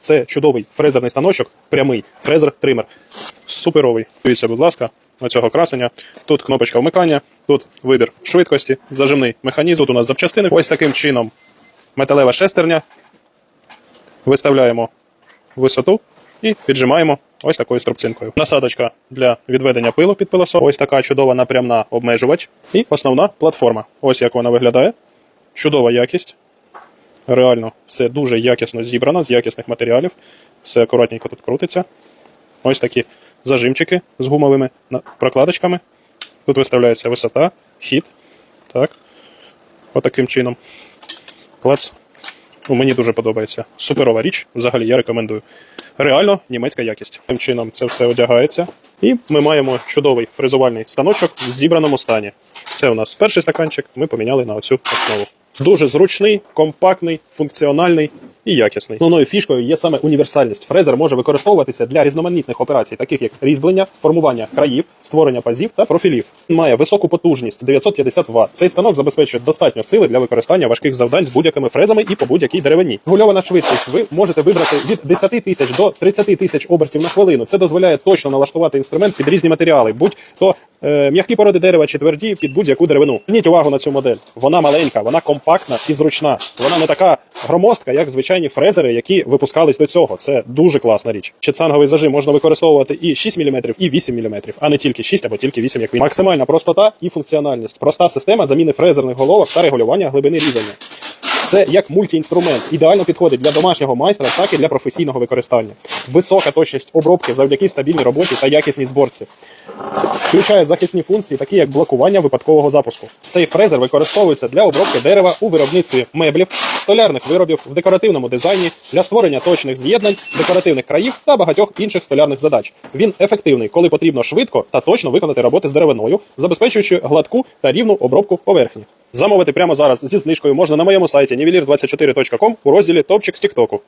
Це чудовий фрезерний станочок, прямий фрезер-тример. Суперовий. Дивіться, будь ласка, оцього красення. Тут кнопочка вмикання, тут вибір швидкості, зажимний механізм. Тут у нас запчастини. Ось таким чином металева шестерня. Виставляємо висоту і піджимаємо ось такою струбцинкою. Насадочка для відведення пилу під пилосос. Ось така чудова напрямна обмежувач. І основна платформа. Ось як вона виглядає. Чудова якість. Реально все дуже якісно зібрано з якісних матеріалів. Все акуратненько тут крутиться. Ось такі зажимчики з гумовими прокладочками. Тут виставляється висота, хід. Так. Отаким чином. Клац. Ну, мені дуже подобається. Суперова річ. Взагалі я рекомендую. Реально німецька якість. Таким чином це все одягається. І ми маємо чудовий фрезувальний станочок в зібраному стані. Це у нас перший стаканчик, ми поміняли на оцю основу. Дуже зручний, компактний, функціональний і якісний. Основною фішкою є саме універсальність. Фрезер може використовуватися для різноманітних операцій, таких як різьблення, формування країв, створення пазів та профілів. Має високу потужність 950 Вт. Цей станок забезпечує достатньо сили для використання важких завдань з будь-якими фрезами і по будь-якій деревині. Гульована швидкість ви можете вибрати від 10 тисяч до 30 тисяч обертів на хвилину. Це дозволяє точно налаштувати інструмент під різні матеріали, будь то е, м'які породи дерева чи тверді під будь-яку деревину. Зверніть увагу на цю модель. Вона маленька, вона компактна і зручна. Вона не така громоздка, як звичайні фрезери, які випускались до цього. Це дуже класна річ. Чецанговий зажим можна використовувати і 6 мм, і 8 мм, а не тільки 6 або тільки 8, як він. Максимальна простота і функціональність. Проста система заміни фрезерних головок та регулювання глибини різання. Це як мультіінструмент, ідеально підходить для домашнього майстра, так і для професійного використання. Висока точність обробки завдяки стабільній роботі та якісній зборці. Включає захисні функції, такі як блокування випадкового запуску. Цей фрезер використовується для обробки дерева у виробництві меблів, столярних виробів, в декоративному дизайні, для створення точних з'єднань, декоративних країв та багатьох інших столярних задач. Він ефективний, коли потрібно швидко та точно виконати роботи з деревиною, забезпечуючи гладку та рівну обробку поверхні. Замовити прямо зараз зі знижкою можна на моєму сайті nivelir24.com у розділі Топчик з Тіктоку.